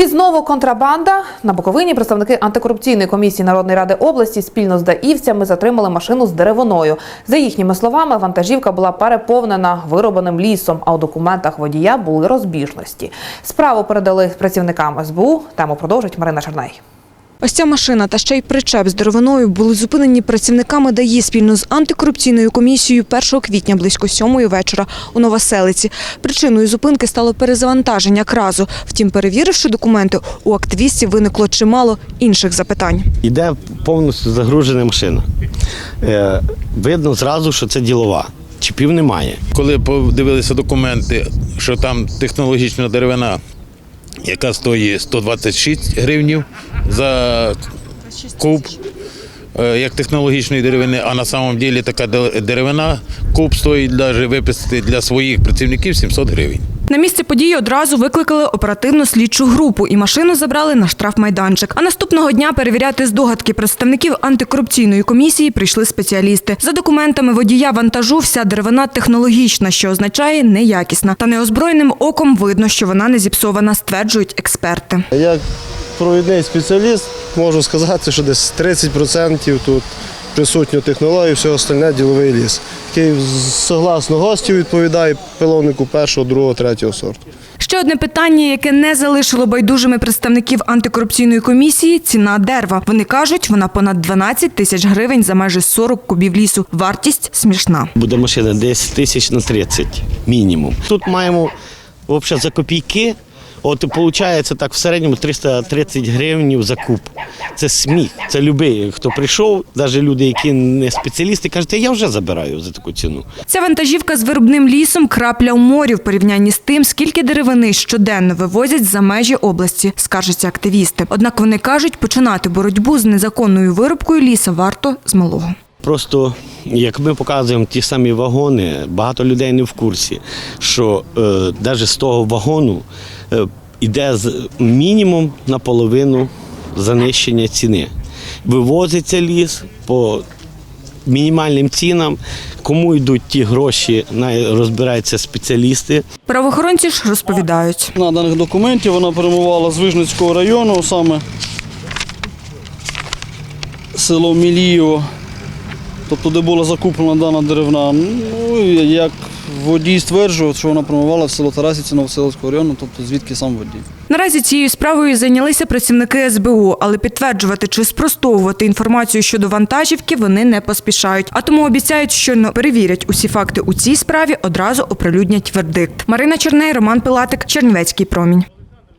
І знову контрабанда на Буковині. Представники антикорупційної комісії Народної ради області спільно з даївцями затримали машину з деревиною. За їхніми словами, вантажівка була переповнена виробленим лісом, а у документах водія були розбіжності. Справу передали працівникам СБУ. Тему продовжить Марина Черней. Ось ця машина та ще й причеп з деревиною були зупинені працівниками ДАІ спільно з антикорупційною комісією 1 квітня близько сьомої вечора у Новоселиці. Причиною зупинки стало перезавантаження кразу. Втім, перевіривши документи, у активістів виникло чимало інших запитань. Іде повністю загружена машина. Е, видно зразу, що це ділова. Чіпів немає. Коли подивилися документи, що там технологічна деревина, яка стоїть 126 гривнів за куб, як технологічної деревини, а на самом деле така деревина, куб стоїть навіть виписати для своїх працівників 700 гривень. На місце події одразу викликали оперативну слідчу групу і машину забрали на штрафмайданчик. А наступного дня перевіряти здогадки представників антикорупційної комісії прийшли спеціалісти. За документами водія вантажу вся деревина технологічна, що означає неякісна. Та неозброєним оком видно, що вона не зіпсована, стверджують експерти. Провідний спеціаліст можу сказати, що десь 30% тут присутньо технології, все остальне діловий ліс, який согласно гостю відповідає пиловнику першого, другого, третього сорту. Ще одне питання, яке не залишило байдужими представників антикорупційної комісії ціна дерева. Вони кажуть, вона понад 12 тисяч гривень за майже 40 кубів лісу. Вартість смішна. Буде машина десь тисяч на 30 мінімум. Тут маємо взагалі за копійки. От виходить так в середньому 330 гривень за куб. Це сміх. Це любий, хто прийшов, навіть люди, які не спеціалісти, кажуть, я вже забираю за таку ціну. Ця вантажівка з виробним лісом крапля в морі в порівнянні з тим, скільки деревини щоденно вивозять за межі області, скаржаться активісти. Однак вони кажуть, починати боротьбу з незаконною вирубкою ліса варто з малого. Просто як ми показуємо ті самі вагони, багато людей не в курсі, що е, навіть з того вагону е, йде з мінімум наполовину занищення ціни. Вивозиться ліс по мінімальним цінам. Кому йдуть ті гроші, розбираються спеціалісти. Правоохоронці ж розповідають. наданих документів вона перебувала з Вижницького району, саме село Мілієво, тобто де була закуплена дана деревна. Ну, і як водій стверджував, що вона прямувала в село Тарасівці Новоселовського району, тобто звідки сам водій. Наразі цією справою зайнялися працівники СБУ, але підтверджувати чи спростовувати інформацію щодо вантажівки вони не поспішають. А тому обіцяють, щойно перевірять усі факти у цій справі, одразу оприлюднять вердикт. Марина Черней, Роман Пилатик, Чернівецький промінь.